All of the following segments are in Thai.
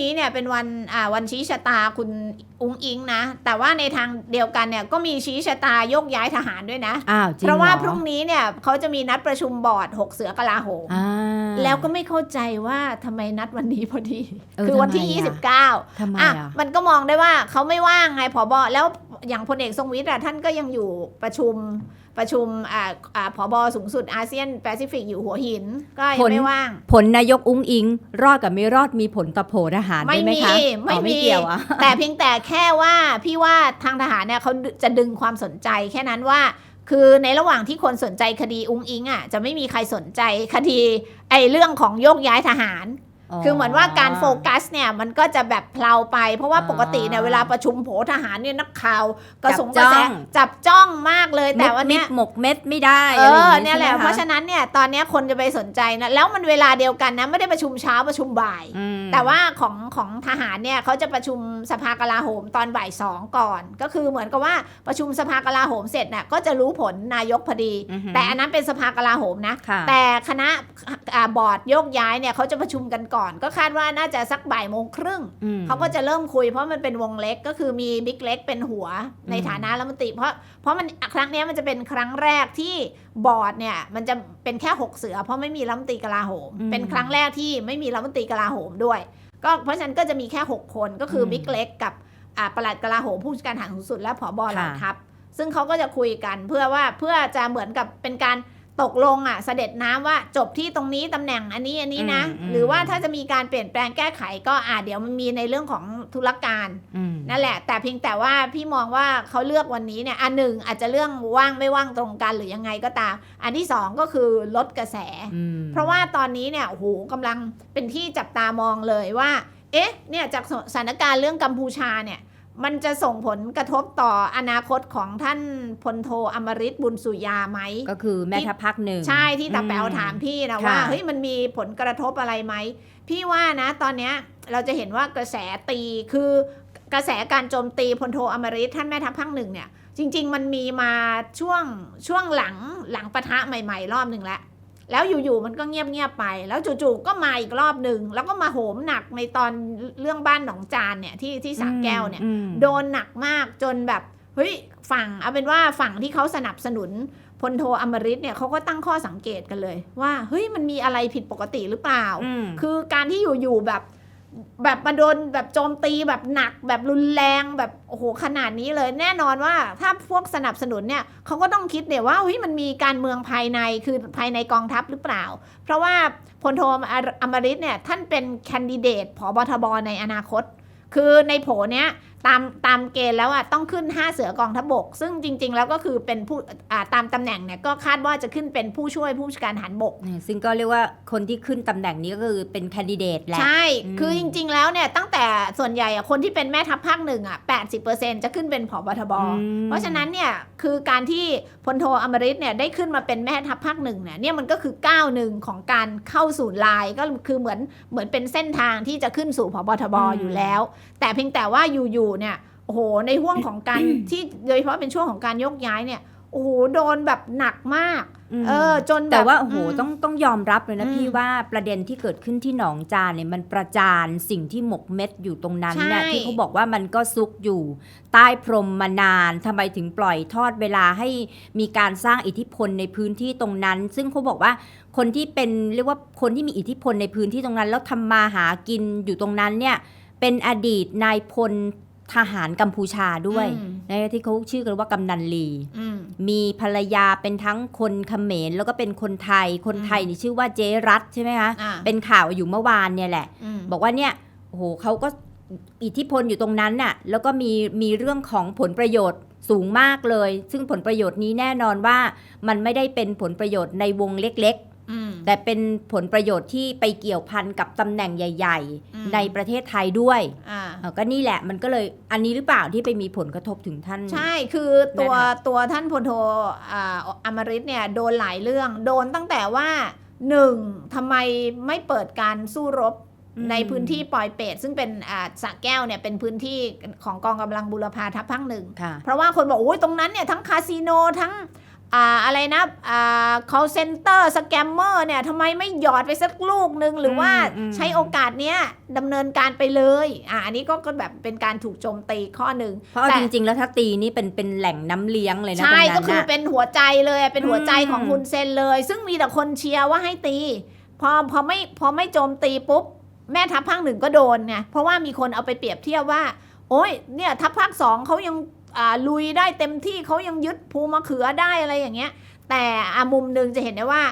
นี้เนี่ยเป็นวันอ่าวันชี้ชะตาคุณอุ้งอิงนะ แต่ว่าในทางเดียวกันเนี่ยก็มีชี้ชะตาโยกย้ายทหารด้วยนะ อ้าวจริงเพราะว่าหอพรุ่งนี้เนี่ยเขาจะมีนัดประชุมบอร์ดหกเสือกลาโหมอ่า แล้วก็ไม่เข้าใจว่าทำไมนัดวันนี้พอดี เออคือวันที่ ทำไมอะ29ทำไมอะอะ มันก็มองได้ว่าเขาไม่ว่างไงผบแล้วอย่างพลเอกทรงวิทย์อะท่านก็ยังอยู่ประชุม ประชุมอ่าอ่าผบสูงสุดอาเซียนแปซิฟิกอยู่หัวหิน ก็ยัผงลไม่ว่าง ผลนายกอุ้งอิง รอดกับไม่รอดมีผลต่อโผทหารไม่ด้วยไหมมีคะไม่อ๋อมีเกี่ยวอะแต่เพียงแต่แค่ว่าพี่ว่าทางทหารเนี่ยเขาจะดึงความสนใจแค่นั้นว่าคือในระหว่างที่คนสนใจคดีอุ้งอิงอะจะไม่มีใครสนใจคดีไอ้เรื่องของโยกย้ายทหาร คือเหมือนว่าการโฟกัสเนี่ยมันก็จะแบบเพลาไป เพราะว่าอ่าปกติเนี่ยเวลาประชุมโผทหารเนี่ยนักข่าวกระสงจักบระแสจ้องจับจ้องมากเลยแต่แต่วัวันนเนี้นี้ยหมกเม็ดไม่ได้เออะไรออย่างเนี่ยแหละใช่ไมคเพราะฉะนั้นเนี่ยตอนเนี้ยคนจะไปสนใจนะแล้วมันเวลาเดียวกันนะไม่ได้ประชุมเช้าประชุมบ่ายอืมแต่ว่าของของทหารเนี่ยเขาจะประชุมสภากลาโหมตอนบ่ายสองก่อน ก็คือเหมือนกับว่าประชุมสภากลาโหมเสร็จน่ะก็จะรู้ผลนายกพอดีอือหือแต่อันนั้นเป็นสภากลาโหมนะค่ะแต่คณะอ่าบอร์ดโยกย้ายเนี่ยเขาจะประชุมกันก่อนก็คาดว่าน่าจะสักบ่ายโมงครึ่งอืมเขาก็จะเริ่มคุยเพราะมันเป็นวงเล็กก็คือมีบิ๊กเล็กเป็นหัวในอืมฐานะรัฐมนตรีเพราะเพราะมันครั้งเนี้ยมันจะเป็นครั้งแรกที่บอร์ดเนี่ยมันจะเป็นแค่หกเสือ เพราะไม่มีรัฐมนตรีกลาโหม เป็นครั้งแรกที่ไม่มีรัฐมนตรีกลาโหมด้วย ก็เพราะฉะนั้นก็จะมีแค่ 6 คนก็คือบิ๊กเล็กกับอ่าปลัดกลาโหมผู้จัดการทหารสูงสุด และผอบอเหล่าทัพซึ่งเขาก็จะคุยกันเพื่อว่าเพื่อจะเหมือนกับเป็นการ ตกลงอะเสด็จน้ำว่าจบที่ตรงนี้ตำแหน่งอันนี้อันนี้นะ หรือว่าถ้าจะมีการเปลี่ยนแปลงแก้ไขก็อ่าเดี๋ยวมันมีในเรื่องของธุรการอืมนั่นแหละ แต่เพียงแต่ว่าพี่มองว่าเขาเลือกวันนี้เนี่ยอันหนึ่งอาจจะเรื่องว่างไม่ว่างตรงกันหรือยังไงก็ตาม อันที่สองก็คือลดกระแสอืมเพราะว่าตอนนี้เนี่ยโอ้โหกำลังเป็นที่จับตามองเลยว่า เอ๊ะเนี่ยจากสถานการณ์เรื่องกัมพูชาเนี่ย มันจะส่งผลกระทบต่ออนาคตของท่านพลโทอมริตบุญสุยาไหม ก็คือแม่ทัพภาคหนึ่ง ใช่ที่ตาแป๋วอืมถามพี่นะค่ะว่าเฮ้ยมันมีผลกระทบอะไรไหม พี่ว่านะตอนเนี้ยเราจะเห็นว่ากระแสตีคือกระแสการโจมตีพลโทอมริตท่านแม่ทัพภาคหนึ่งเนี่ยจริง ๆ มันมีมาช่วงช่วงหลังหลังปะทะใหม่ ๆ รอบหนึ่งแล้ว แล้วอยู่ๆมันก็เงียบๆไป แล้วจู่ๆก็มาอีกรอบหนึ่งแล้วก็มาโหมหนักในตอนเรื่องบ้านหนองจานเนี่ยที่ที่สระแก้วเนี่ยอืมโดนหนักมากจนแบบเฮ้ยฝั่งเอาเป็นว่าฝั่งที่เขาสนับสนุนพลโทอมริตเนี่ยเขาก็ตั้งข้อสังเกตกันเลย ว่าเฮ้ยมันมีอะไรผิดปกติหรือเปล่าอืมคือการที่อยู่ๆแบบ แบบมาโดนแบบโจมตีแบบหนักแบบรุนแรงแบบโอ้โหขนาดนี้เลย แน่นอนว่าถ้าพวกสนับสนุนเนี่ยเขาก็ต้องคิดเนี่ยว่าเฮ้ยมันมีการเมืองภายในคือภายในกองทัพหรือเปล่า เพราะว่าพลโทอมริตเนี่ยท่านเป็นแคนดิเดตผบทบในอนาคต คือในโผเนี้ย ตามตามเกณฑ์แล้วอะต้องขึ้น 5 เสือกองทัพบก ซึ่งจริง ๆ แล้วก็คือเป็นผู้อ่าตามตำแหน่งเนี่ยก็คาดว่าจะขึ้นเป็นผู้ช่วยผู้บัญชาการทหารบก ซึ่งก็เรียกว่าคนที่ขึ้นตำแหน่งนี้ก็คือเป็นแคนดิเดตแหละ ใช่อืมคือจริง ๆ แล้วเนี่ยตั้งแต่ส่วนใหญ่อะคนที่เป็นแม่ทัพภาคหนึ่งอะ80%จะขึ้นเป็นผบทบอืมเพราะฉะนั้นเนี่ยคือการที่พลโทอมริตเนี่ยได้ขึ้นมาเป็นแม่ทัพภาคหนึ่งเนี่ยเนี่ยมันก็คือก้าวหนึ่งของการเข้าสู่ลายก็คือเหมือนเหมือนเป็นเส้นทางที่จะขึ้นสู่พบทบอยู่แล้ว แต่เพียงแต่ว่าอยู่ๆเนี่ยโอ้โหในห่วงของการที่โดยเฉพาะเป็นช่วงของการยกย้ายเนี่ยโอ้โหโดนแบบหนักมากมเออจนบบแต่ว่าโอ้โหมต้องต้องยอมรับเลยนะอืมพี่ว่าประเด็นที่เกิดขึ้นที่หนองจานเนี่ยมันประจานสิ่งที่หมกเม็ดอยู่ตรงนั้นเนี่ยใช่ที่เขาบอกว่ามันก็ซุกอยู่ ใต้พรมมานานทำไมถึงปล่อยทอดเวลาให้มีการสร้างอิทธิพลในพื้นที่ตรงนั้น ซึ่งเขาบอกว่าคนที่เป็นเรียกว่าคนที่มีอิทธิพลในพื้นที่ตรงนั้น แล้วทำมาหากินอยู่ตรงนั้นเนี่ยเป็นอดีตนายพล ทหารกัมพูชาด้วยอืมนะที่เขาชื่อกันว่ากำนันลีอืมมีภรรยาเป็นทั้งคนเขมรแล้วก็เป็นคนไทยคนไทยนี่ชื่อว่าเจรัตใช่ไหมคะอ่าเป็นข่าวอยู่เมื่อวานเนี่ยแหละอืมบอกว่าเนี่ยโอ้โหเขาก็อิทธิพลอยู่ตรงนั้นน่ะแล้วก็มีมีเรื่องของผลประโยชน์สูงมากเลย ซึ่งผลประโยชน์นี้แน่นอนว่ามันไม่ได้เป็นผลประโยชน์ในวงเล็กอืมๆ แต่เป็นผลประโยชน์ที่ไปเกี่ยวพันกับตำแหน่งใหญ่อืมๆในประเทศไทยด้วยอ่าเออก็นี่แหละมันก็เลยอันนี้หรือเปล่าที่ไปมีผลกระทบถึงท่าน ใช่คือตัวนะคะตัวท่านพลโทอ่าอมริตเนี่ยโดนหลายเรื่องโดนตั้งแต่ว่าหนึ่งทำไมไม่เปิดการสู้รบอืมในพื้นที่ปอยเปตซึ่งเป็นอ่าสระแก้วเนี่ยเป็นพื้นที่ของกองกำลังบุรพาทัพภาคหนึ่งค่ะเพราะว่าคนบอกโอ้ยตรงนั้นเนี่ยทั้งคาสิโนทั้ง อ่าอะไรนะอ่า call center scammer เนี่ยทำไมไม่หยอดไปสักลูกนึงหรือว่าอืมใช้โอกาสเนี้ยดำเนินการไปเลยอ่าอันนี้ก็ก็แบบเป็นการถูกโจมตีข้อหนึ่งเพราะเอาแต่จริง ๆ แล้วถ้าตีนี่เป็นเป็นแหล่งน้ำเลี้ยงเลยนะใช่ตรงนั้นก็คือน่ะเป็นหัวใจเลยเป็นหัวใจอืมของฮุนเซนเลย ซึ่งมีแต่คนเชียร์ว่าให้ตีพอพอไม่พอไม่โจมตีปุ๊บ แม่ทัพภาคหนึ่งก็โดนไงเพราะว่ามีคนเอาไปเปรียบเทียบว่า โอ้ยเนี่ยทัพภาคสองเขายังอ่า ลุยได้เต็มที่เขายังยึดภูมะเขือได้อะไรอย่างเงี้ย แต่อามุมหนึ่งจะเห็นได้ว่า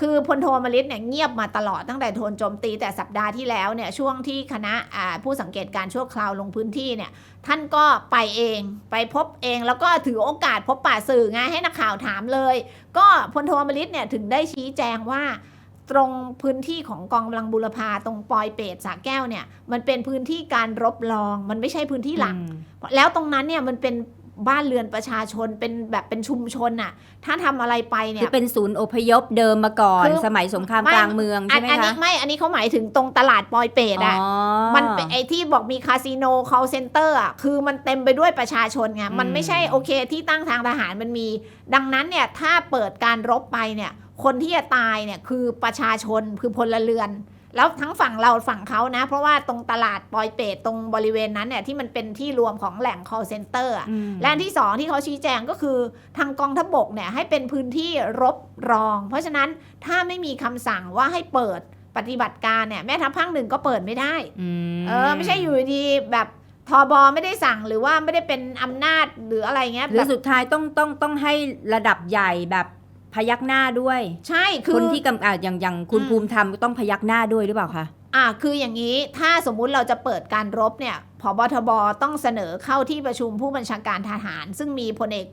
คือพลโทมริตเนี่ยเงียบมาตลอดตั้งแต่โดนโจมตีแต่สัปดาห์ที่แล้วเนี่ยช่วงที่คณะผู้สังเกตการชั่วคราวลงพื้นที่เนี่ยท่านก็ไปเองไปพบเองแล้วก็ถือโอกาสพบป่าสื่อไงให้นักข่าวถามเลย ก็พลโทมริตเนี่ยถึงได้ชี้แจงว่า ตรงพื้นที่ของกองกำลังบุรพาตรงปอยเปตสาแก้วเนี่ย มันเป็นพื้นที่การรบรอง มันไม่ใช่พื้นที่หลักอืมแล้วตรงนั้นเนี่ยมันเป็นบ้านเรือนประชาชนเป็นแบบเป็นชุมชนน่ะ ถ้าทำอะไรไปเนี่คืยอเป็นศูนย์อพยพเดิมมาก่อนคือสมัยสงครามไม่กลางเมืองอัใช่ไหมอันี้คะไม่อันนี้เขาหมายถึงตรงตลาดปอยเปตอะอ๋อมันเป็นไอที่บอกมีคาสิโน call center อะคือมันเต็มไปด้วยประชาชนไงมันไม่ใช่โอเคที่ตั้งทางทหารมันมี ดังนั้นเนี่ยถ้าเปิดการรบไปเนี่ย คนที่จะตายเนี่ยคือประชาชนคือพลเรือน แล้วทั้งฝั่งเราฝั่งเขานะ เพราะว่าตรงตลาดปอยเปตตรงบริเวณนั้นเนี่ยที่มันเป็นที่รวมของแหล่ง call center อะอืมและอันที่สองที่เขาชี้แจงก็คือทางกองทัพบกเนี่ยให้เป็นพื้นที่รบรอง เพราะฉะนั้นถ้าไม่มีคำสั่งว่าให้เปิดปฏิบัติการเนี่ยแม่ทัพภาคหนึ่งก็เปิดไม่ได้มเออไม่ใช่อยู่ดีๆแบบทอบอไม่ได้สั่งหรือว่าไม่ได้เป็นอำนาจหรืออะไรเงี้ยหรือแบบสุดท้ายต้องต้องต้องให้ระดับใหญ่แบบ พยักหน้าด้วย ใช่คือคนที่กำอ่าอย่างอย่างคุณอืม ภูมิธรรมก็ต้องพยักหน้าด้วยหรือเปล่าคะ อะคืออย่างนี้ถ้าสมมุติเราจะเปิดการรบเนี่ยพบทบต้องเสนอเข้าที่ประชุมผู้บัญชาการทหาร ซึ่งมีพลเอก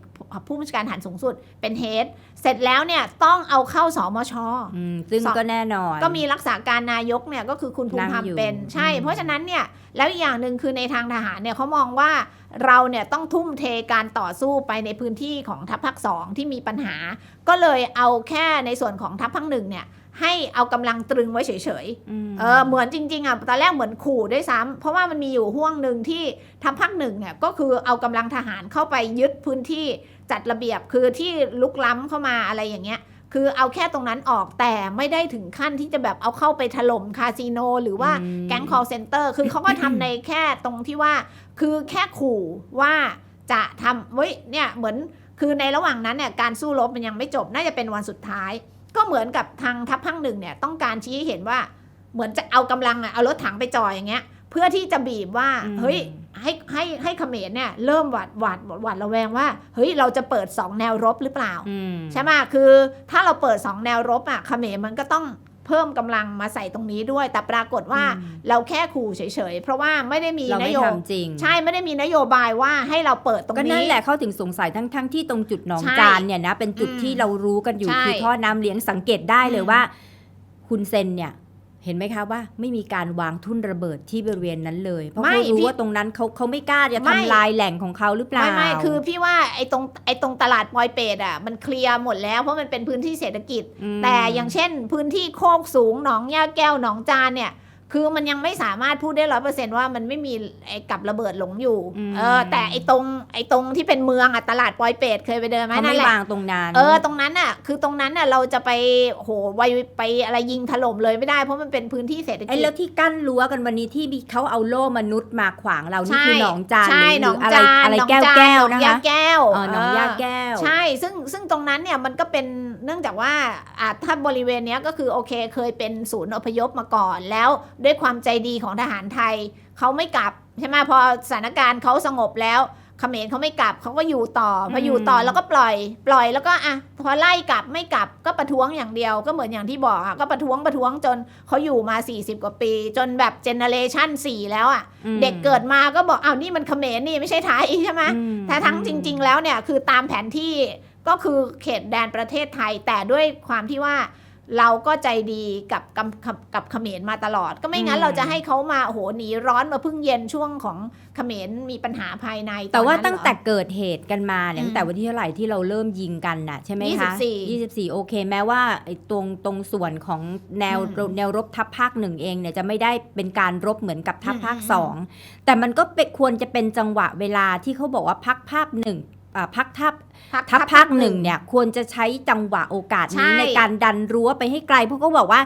ผู้บัญชาการทหารสูงสุดเป็นเฮดเสร็จแล้วเนี่ยต้องเอาเข้าสมช อืมซึ่งสอง ก็แน่นอน ก็มีรักษาการนายกเนี่ยก็คือคุณภูมิธรรมนั่งอยู่เป็นใช่ อืม เพราะฉะนั้นเนี่ย แล้วอีกอย่างหนึ่งคือในทางทหารเนี่ยเขามองว่าเราเนี่ยต้องทุ่มเทการต่อสู้ไปในพื้นที่ของทัพภาคสองที่มีปัญหา ก็เลยเอาแค่ในส่วนของทัพภาคหนึ่งเนี่ยให้เอากำลังตรึงไว้เฉยๆมเออเหมือนจริงๆอะตอนแรกเหมือนขู่ด้วยซ้ำเพราะว่ามันมีอยู่ห่วงหนึ่งที่ทัพภาคหนึ่งเนี่ยก็คือเอากำลังทหารเข้าไปยึดพื้นที่จัดระเบียบคือที่ลุกล้ำเข้ามาอะไรอย่างเงี้ย คือเอาแค่ตรงนั้นออกแต่ไม่ได้ถึงขั้นที่จะแบบเอาเข้าไปถล่มคาสิโน หรือว่าอืมแก๊ง call center คือเขาก็ทำในแค่ตรงที่ว่า คือแค่ขู่ว่าจะทำเว้ยเนี่ยเหมือนคือในระหว่างนั้นเนี่ยการสู้รบมันยังไม่จบน่าจะเป็นวันสุดท้าย ก็เหมือนกับทางทัพภาคหนึ่งเนี่ยต้องการชี้ให้เห็นว่าเหมือนจะเอากำลังอะเอารถถังไปจ่ออย่างเงี้ย เพื่อที่จะบีบว่าอืมเฮ้ยให้ให้ให้เขมรเนี่ยเริ่มหวาดหวาดหวาดระแวงว่าเฮ้ยเราจะเปิดสองแนวรบหรือเปล่าอืมใช่ไหมคือถ้าเราเปิดสองแนวรบอะเขมรมันก็ต้องเพิ่มกำลังมาใส่ตรงนี้ด้วย แต่ปรากฏว่าอืมเราแค่ขู่เฉยๆ เพราะว่าไม่ได้มีเรานไม่โยบายทำจริง ใช่ไม่ได้มีนโยบายว่าให้เราเปิดตรงก็นั่นี้นแหละเขาถึงสงสัยทั้งทั้งที่ตรงจุดหนองใช่จานเนี่ยนะเป็นจุดอืมที่เรารู้กันอยู่ใช่คือท่อน้ำเลี้ยงสังเกตได้เลยอืมว่า คุณเซนเนี่ย เห็นไหมคะว่าไม่มีการวางทุ่นระเบิดที่บริเวณนั้นเลย เพราะเขารู้ว่าตรงนั้นเขาเขาไม่กล้าจะทำลายแหล่งของเขาหรือเปล่าไม่ไม่คือพี่ว่าไอ้ตรงไอ้ตรงตลาดปอยเปตอะมันเคลียร์หมดแล้วเพราะมันเป็นพื้นที่เศรษฐกิจมแต่อย่างเช่น พื้นที่โคกสูงหนองย่าแก้วหนองจานเนี่ย คือมันยังไม่สามารถพูดได้ร้อยเปอร์เซนต์ว่ามันไม่มีไอ้กับระเบิดหลงอยู่อืมเออแต่ไอ้ตรงไอ้ตรงที่เป็นเมืองอะตลาดปอยเปตเคยไปเดินไหมเขานั่ไม่นแหละวางตรงนั้นเออตรงนั้นน่ะคือตรงนั้นน่ะเราจะไปโหไวไปอะไรยิงถล่มเลยไม่ได้เพราะมันเป็นพื้นที่เศรษฐไอ้กิจแล้วที่กั้นรั้วกันวันนี้ที่มีเขาเอาโล่มนุษย์มาขวางเรานี่ใช่คือหนองจานใช่หรือหนองอะไรจานอะไรหนองแก้วจานแก้วหนองนะยาคะแก้วเออหนองยาแก้ว ใช่ซึ่งซึ่งตรงนั้นเนี่ยมันก็เป็น เนื่องจากว่าอ่าถ้าบริเวณเนี้ยก็คือโอเคเคยเป็นศูนย์อพยพมาก่อน แล้วด้วยความใจดีของทหารไทยเขาไม่กลับใช่ไหมพอสถานการณ์เขาสงบแล้วเขมรเขาไม่กลับเขาก็อยู่ต่อพออยู่ต่ออืมแล้วก็ปล่อย ปล่อยแล้วก็อะพอไล่กลับไม่กลับก็ประท้วงอย่างเดียวก็เหมือนอย่างที่บอกอะก็ประท้วงประท้วงจนเขาอยู่มา 40 กว่าปี จนแบบเจเนเรชัน4แล้วอะอืมเด็กเกิดมาก็บอกอ้าวนี่มันเขมรนี่ไม่ใช่ไทยใช่ไหมอืมแต่ทั้งจริง ๆ แล้วเนี่ยคือตามแผนที่ ก็คือเขตแดนประเทศไทย แต่ด้วยความที่ว่าเราก็ใจดีกับกับกับกับเขมรมาตลอด ก็ไม่งั้นอืมเราจะให้เขามาโอ้โหหนีร้อนมาพึ่งเย็นช่วงของเขมรมีปัญหาภายใน แต่ว่าอนนั้นตั้งแต่เหรอเกิดเหตุกันมาเนี่ยอืมตั้งแต่วันที่เท่าไหร่ที่เราเริ่มยิงกันน่ะใช่ไหมคะ24 24โอเค แม้ว่าไอ้ตรงตรงส่วนของแนวอืมแนวรบทัพภาคหนึ่งเองเนี่ยจะไม่ได้เป็นการรบเหมือนกับทัพภาคอืมสองแต่มันก็เป็นควรจะเป็นจังหวะเวลาที่เขาบอกว่าพักภาพหนึ่งอ่าพักทัพ พักทัพภาคหนึ่งเนี่ยควรจะใช้จังหวะโอกาสนี้ใช่ในการดันรั้วไปให้ไกลเพราะเขาบอกว่า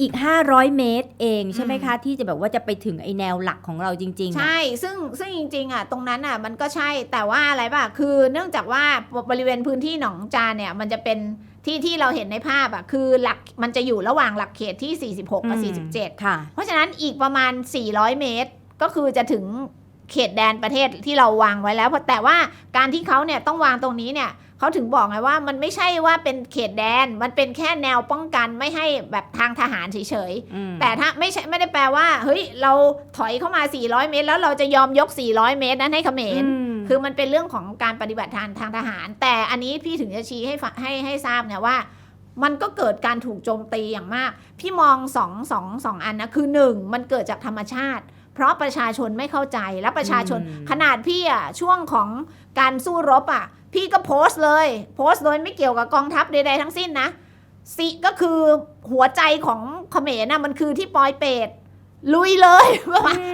อีก 500 เมตรเองใช่ไหมอืมคะ ที่จะแบบว่าจะไปถึงไอแนวหลักของเราจริงๆอะใช่ ซึ่งซึ่งจริง ๆอะตรงนั้นอะมันก็ใช่แต่ว่าอะไรป่ะ คือเนื่องจากว่าบริเวณพื้นที่หนองจานเนี่ยมันจะเป็นที่ที่เราเห็นในภาพอะคือหลักมันจะอยู่ระหว่างหลักเขตที่ 46 กับอืม47 ค่ะ เพราะฉะนั้นอีกประมาณ 400 เมตรก็คือจะถึง เขตแดนประเทศที่เราวางไว้แล้วแต่ว่าการที่เขาเนี่ยต้องวางตรงนี้เนี่ยเขาถึงบอกไงว่ามันไม่ใช่ว่าเป็นเขตแดนมันเป็นแค่แนวป้องกันไม่ให้แบบทางทหารเฉยๆอืมแต่ถ้าไม่ใช่ไม่ได้แปลว่าเฮ้ยเราถอยเข้ามา 400 เมตร แล้วเราจะยอมยก 400 เมตรนั้นให้เขมรมคือมันเป็นเรื่องของการปฏิบัติทางทางทหาร แต่อันนี้พี่ถึงจะชี้ให้ฟังให้ให้ทราบเนี่ยว่า มันก็เกิดการถูกโจมตีอย่างมาก พี่มองสองสองสองอันนะคือหนึ่งมันเกิดจากธรรมชาติ เพราะประชาชนไม่เข้าใจและประชาชนอืมขนาดพี่อะช่วงของการสู้รบอะ พี่ก็โพสต์เลย โพสต์โดยไม่เกี่ยวกับกองทัพใดๆทั้งสิ้นนะสิก็คือหัวใจของเขมรน่ะมันคือที่ปอยเปตลุยเลย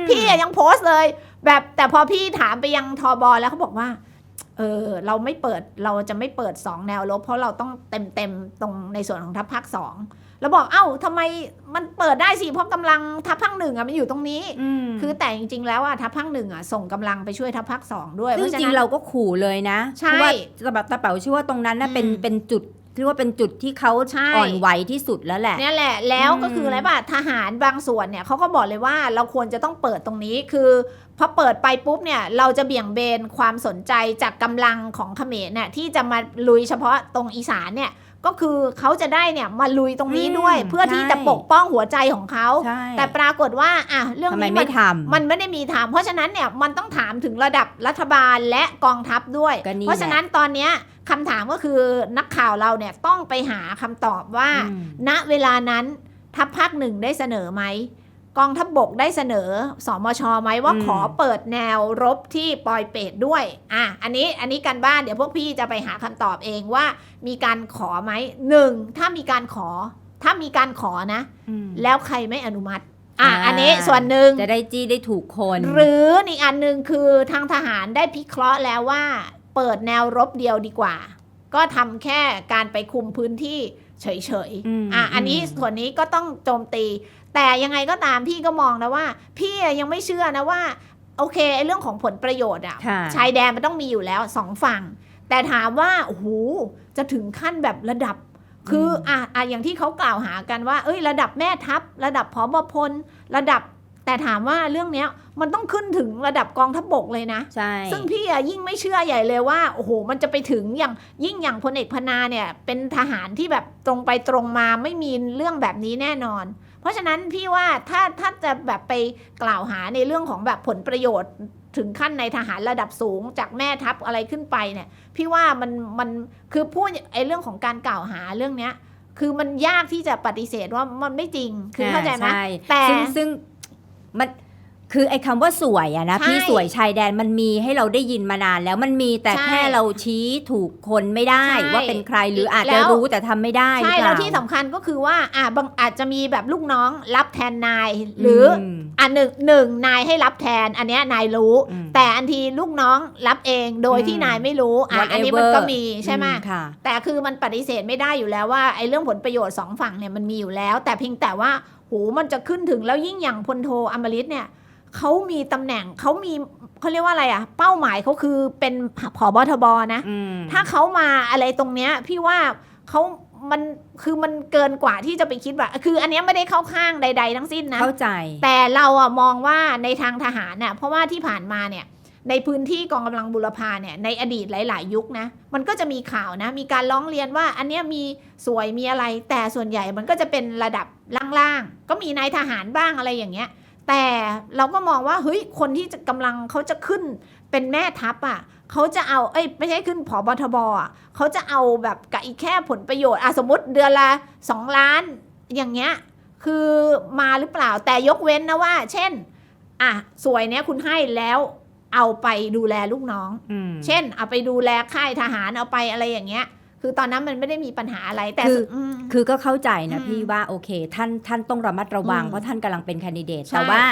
พี่อะยังโพสต์เลย แบบแต่พอพี่ถามไปยังทอบอแล้วเขาบอกว่าเออเราไม่เปิดเราจะไม่เปิดสองแนวรบเพราะเราต้องเต็มเต็มๆตรงในส่วนของทัพภาคสอง แล้วบอกเอ้าทำไมมันเปิดได้สิเพราะกำลังทัพภาคหนึ่งอะมันอยู่ตรงนี้มคือแต่จริงๆแล้วอะทัพภาคหนึ่งอะส่งกำลังไปช่วยทัพภาคสองด้วยซึ่งพะฉะจรินั้งนเราก็ขู่เลยนะใช่เพราะว่าตะแบบตะเป๋าเชื่อว่าตรงนั้นน่ะเป็นอืมเป็นจุดที่ว่าเป็นจุดที่เขาใช่อ่อนไหวที่สุดแล้วแหละเนี่ยแหละแล้วก็คือมอะไรป่ะทหารบางส่วนเนี่ยเขาก็บอกเลยว่าเราควรจะต้องเปิดตรงนี้คือพอเปิดไปปุ๊บเนี่ยเราจะเบี่ยงเบนความสนใจจากกำลังของเขมรเนี่ยที่จะมาลุยเฉพาะตรงอีสานเนี่ย ก็คือเขาจะได้เนี่ยมาลุยตรงนี้ด้วยอืมเพื่อที่ใช่จะปกป้องหัวใจของเขาใช่แต่ปรากฏว่าอะเรื่องทำไมนี้ไม่มันทำมันไม่ได้มีถาม เพราะฉะนั้นเนี่ยมันต้องถามถึงระดับรัฐบาลและกองทัพด้วยก็นี่เพราะฉะนั้นตอนเนี้ยคำถามก็คือนักข่าวเราเนี่ยต้องไปหาคำตอบว่าอืมณเวลานั้นทัพภาคหนึ่งได้เสนอไหม กองทัพบบกได้เสนอสมชไหมว่าอืมขอเปิดแนวรบที่ปอยเปตด้วย อะ อันนี้อันนี้กันบ้านเดี๋ยวพวกพี่จะไปหาคำตอบเองว่า มีการขอไหมหนึ่งถ้ามีการขอ ถ้ามีการขอนะอืมแล้วใครไม่อนุมัติ อะอ่าอันนี้ส่วนหนึ่งจะได้จี้ได้ถูกคน หรืออีกอันหนึ่งคือทางทหารได้พิเคราะห์แล้วว่า เปิดแนวรบเดียวดีกว่า ก็ทำแค่การไปคุมพื้นที่เฉยอืมๆอะอันนี้อืมส่วนนี้ก็ต้องโจมตี แต่ยังไงก็ตามพี่ก็มองนะว่า พี่อะยังไม่เชื่อนะว่า โอเคไอ้เรื่องของผลประโยชน์อะค่ะชายแดนมันต้องมีอยู่แล้วสองฝั่ง แต่ถามว่าโอ้โหจะถึงขั้นแบบระดับ คือมอะอะอย่างที่เขากล่าวหากันว่า เอ้ย ระดับแม่ทัพ ระดับผอบพล ระดับแต่ถามว่าเรื่องเนี้ยมันต้องขึ้นถึงระดับกองทัพบกเลยนะใช่ซึ่งพี่อะยิ่งไม่เชื่อใหญ่เลยว่าโอ้โหมันจะไปถึงอย่างยิ่งอย่างพลเอกพนาเนี่ยเป็นทหารที่แบบตรงไปตรงมาไม่มีเรื่องแบบนี้แน่นอน เพราะฉะนั้นพี่ว่าถ้าถ้าจะแบบไปกล่าวหาในเรื่องของแบบผลประโยชน์ถึงขั้นในทหารระดับสูงจากแม่ทัพอะไรขึ้นไปเนี่ย พี่ว่ามันมันคือพูดไอ้เรื่องของการกล่าวหาเรื่องเนี้ย คือมันยากที่จะปฏิเสธว่ามันไม่จริงคือเข้าใจไหมช่แต่ซึ่งซึ่งมัน คือไอ้คำว่าสวยอะนะ ใช่พี่สวยชายแดนมันมีให้เราได้ยินมานานแล้วมันมีแต่ใช่แค่เราชี้ถูกคนไม่ได้ ใช่ว่าเป็นใครหรืออาจแล้จะว รู้แต่ทำไม่ได้ใช่หรือเปแล้วล่าที่สำคัญก็คือว่าอ่าบางอาจจะมีแบบลูกน้องรับแทนนาย หรืออมอันหนึ่งหนึ่งนายให้รับแทน อันเนี้ยนายรู้ อืมแต่อันทีลูกน้องรับเองโดยที่อืม นายไม่รู้อะ Whatever อันนี้มันก็มีใช่ไหม อืค่ะ แต่คือมันปฏิเสธไม่ได้อยู่แล้วว่าไอ้เรื่องผลประโยชน์สองฝั่งเนี่ยมันมีอยู่แล้ว แต่เพียงแต่ว่าโหมันจะขึ้นถึงแล้วยิ่งอย่างพลโทอมฤตเนี่ย เขามีตำแหน่งเขามีเขาเรียกว่าอะไรอะเป้าหมายเขาคือเป็นผอบทบนะอืมถ้าเขามาอะไรตรงเนี้ย พี่ว่าเขามันคือมันเกินกว่าที่จะไปคิดว่า คืออันเนี้ยไม่ได้เข้าข้างใด ๆ ทั้งสิ้นนะเข้าใจ แต่เราอะมองว่าในทางทหารน่ะเพราะว่าที่ผ่านมาเนี่ย ในพื้นที่กองกำลังบุรพาเนี่ยในอดีตหลาย ๆ ยุคนะมันก็จะมีข่าวนะ มีการร้องเรียนว่า อันเนี้ยมีสวยมีอะไร แต่ส่วนใหญ่มันก็จะเป็นระดับล่างๆก็มีนายทหารบ้างอะไรอย่างเงี้ย แต่เราก็มองว่าเฮ้ยคนที่จะกำลังเขาจะขึ้นเป็นแม่ทัพอะเขาจะเอาเอ้ยไม่ใช่ขึ้นผอบทบอะเขาจะเอาแบบกับอีกแค่ผลประโยชน์อะสมมติเดือนละสองล้าน อย่างเงี้ยคือมาหรือเปล่าแต่ยกเว้นนะว่า เช่นอะสวยเนี้ยคุณให้แล้วเอาไปดูแลลูกน้องอืมเช่น เอาไปดูแลค่ายทหารเอาไปอะไรอย่างเงี้ย คือตอนนั้นมันไม่ได้มีปัญหาอะไรแต่คือสุดมคือก็เข้าใจนะอืมพี่ว่าโอเค ท่านท่านต้องระมัดระวังอืมเพราะท่านกำลังเป็นแคนดิเดตใช่แต่ว่า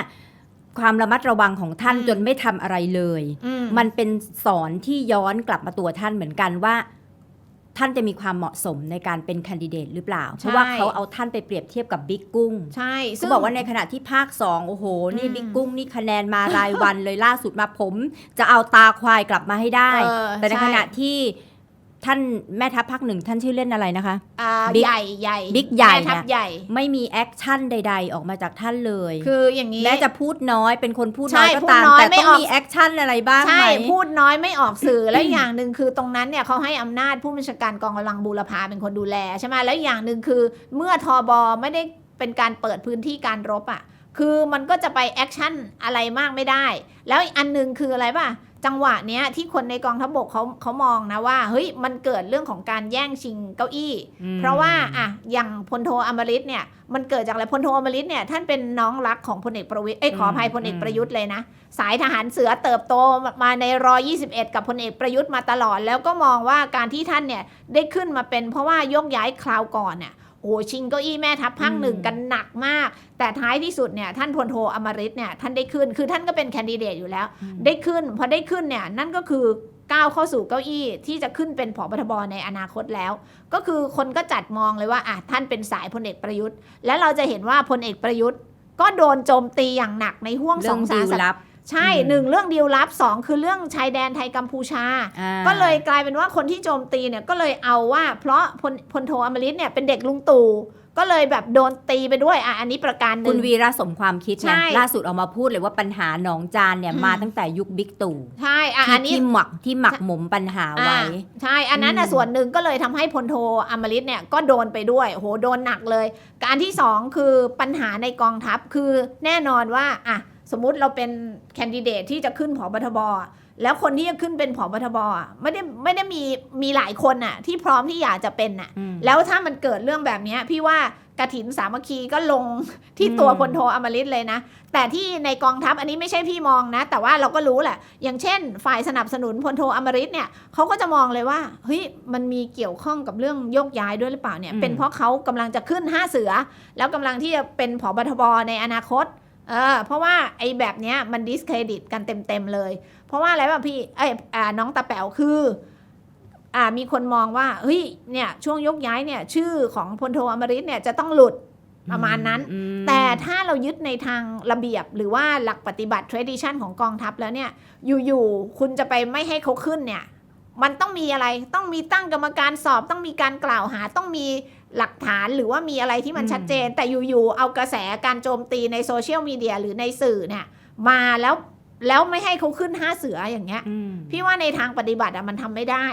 ความระมัดระวังของท่านอืมจนไม่ทำอะไรเลยอืมมันเป็นสอนที่ย้อนกลับมาตัวท่านเหมือนกันว่า ท่านจะมีความเหมาะสมในการเป็นแคนดิเดตหรือเปล่า เพราะว่าเขาเอาท่านไปเปรียบเทียบกับบิ๊กกุ้ง ใช่เขาบอกว่าในขณะที่ภาคสองโอ้โห นี่อืมบิ๊กกุ้งนี่คะแนนมารายวันเลยล่าสุดมาผม จะเอาตาควายกลับมาให้ได้เออแต่ในช่ขณะที่ ท่านแม่ทัพภาคหนึ่งท่านชื่อเล่นอะไรนะคะ อ่าบิ๊ก ใหญ่ใหญ่บิ๊กใหญ่แม่ทัพเนี่ยใหญ่ ไม่มีแอคชั่นใด ๆ ออกมาจากท่านเลย คืออย่างนี้ แม้จะพูดน้อยเป็นคนพูดใช่น้อยก็พูดตามน้อยแต่ไม่ต้องออกมีแอคชั่นอะไรบ้างใช่ไหม พูดน้อยไม่ออกสื่อ และอย่างหนึ่งคือตรงนั้นเนี่ยเขาให้อำนาจผู้บัญชาการกองกำลังบูรพาเป็นคนดูแลใช่ไหมแล้วอย่างหนึ่งคือ เมื่อทอบอไม่ได้เป็นการเปิดพื้นที่การรบอะคือมันก็จะไปแอคชั่นอะไรมากไม่ได้ แล้วอีกอันหนึงคืออะไรป่ะ จังหวะเนี้ยที่คนในกองทัพบกเขาเขามองนะว่าเฮ้ยมันเกิดเรื่องของการแย่งชิงเก้าอี้อืมเพราะว่าอะอย่างพลโทอมริตเนี่ยมันเกิดจากอะไรพลโทอมริตเนี่ยท่านเป็นน้องรักของพลเอกประวิตยเอ้ยขออภัยพลเอกประยุทธ์เลยนะ สายทหารเสือเติบโตมาในรอ21 กับพลเอกประยุทธ์มาตลอด แล้วก็มองว่าการที่ท่านเนี่ยได้ขึ้นมาเป็นเพราะว่ายกย้ายคราวก่อนเนี่ย โอ้ชิงเก้าอี้แม่ทัพภาคหนึ่งอืมกันหนักมาก แต่ท้ายที่สุดเนี่ยท่านพลโทอมริตเนี่ยท่านได้ขึ้นคือท่านก็เป็นแคนดิเดตอยู่แล้ว ได้ขึ้นพอได้ขึ้นเนี่ยนั่นก็คือก้าวเข้าสู่เก้าอี้ที่จะขึ้นเป็นผบทบในอนาคตแล้ว ก็คือคนก็จัดมองเลยว่าอะท่านเป็นสายพลเอกประยุทธ์ และเราจะเห็นว่าพลเอกประยุทธ์ ก็โดนโจมตีอย่างหนักในห่วงเรื่สอองงดีสามลสัปลับ ใช่อืมหนึ่งเรื่องดีลลับสองคือเรื่องชายแดนไทยกัมพูชาอ่าก็เลยกลายเป็นว่าคนที่โจมตีเนี่ยก็เลยเอาว่า เพราะพลพลโทอมริตเนี่ยเป็นเด็กลุงตู่ก็เลยแบบโดนตีไปด้วยอะอันนี้ประการหคุนึ่ณงวีระสมความคิดใช่นะล่าสุดออกมาพูดเลยว่าปัญหาหนองจานเนี่ยอืมมาตั้งแต่ยุคบิ๊กตู่ใช่อะที่อันนี้ที่หมักที่หมักหมมปัญหาไว้อ่าใช่อันนั้นน่ะอืมส่วนหนึ่งก็เลยทำให้พลโทอมริตเนี่ยก็โดนไปด้วยโอ้โหโดนหนักเลย การที่สองคือปัญหาในกองทัพคือแน่นอนว่าอะ สมมุติเราเป็นแคนดิเดตที่จะขึ้นผอบทบอะแล้วคนที่จะขึ้นเป็นผอบทบอะไม่ได้ไม่ได้มีมีหลายคนอะ ที่พร้อมที่อยากจะเป็นอะอืมแล้วถ้ามันเกิดเรื่องแบบเนี้ยพี่ว่ากระถินสามัคคีก็ลงที่อืมตัวพลโทอมริตเลยนะ แต่ที่ในกองทัพอันนี้ไม่ใช่พี่มองนะ แต่ว่าเราก็รู้แหละ อย่างเช่น ฝ่ายสนับสนุนพลโทอมริตเนี่ยเขาก็จะมองเลยว่าเฮ้ยมันมีเกี่ยวข้องกับเรื่องโยกย้ายด้วยหรือเปล่าเนี่ยอืมเป็นเพราะเขากำลังจะขึ้นห้าเสือ แล้วกำลังที่จะเป็นผบทบในอนาคต เออเพราะว่าไอ้แบบเนี้ยมันดิสเครดิตกันเต็มๆเลย เพราะว่าอะไรป่ะพี่เอ้ยอ่าน้องตาแป๋วคืออ่ามีคนมองว่าเฮ้ยเนี่ยช่วงยกย้ายเนี่ยชื่อของพลโทอมริตเนี่ยจะต้องหลุดประมาณนั้นอืมแต่ถ้าเรายึดในทางระเบียบหรือว่าหลักปฏิบัติ tradition ของกองทัพแล้วเนี่ย อยู่ๆ คุณจะไปไม่ให้เขาขึ้นเนี่ย มันต้องมีอะไร ต้องมีตั้งกรรมการสอบ ต้องมีการกล่าวหา ต้องมี หลักฐานหรือว่ามีอะไรที่มันอืมชัดเจน แต่อยู่ๆเอากระแสการโจมตีในโซเชียลมีเดียหรือในสื่อเนี่ยมาแล้วแล้วไม่ให้เขาขึ้นห้าเสืออย่างเงี้ยอืมพี่ว่าในทางปฏิบัติอะมันทำไม่ได้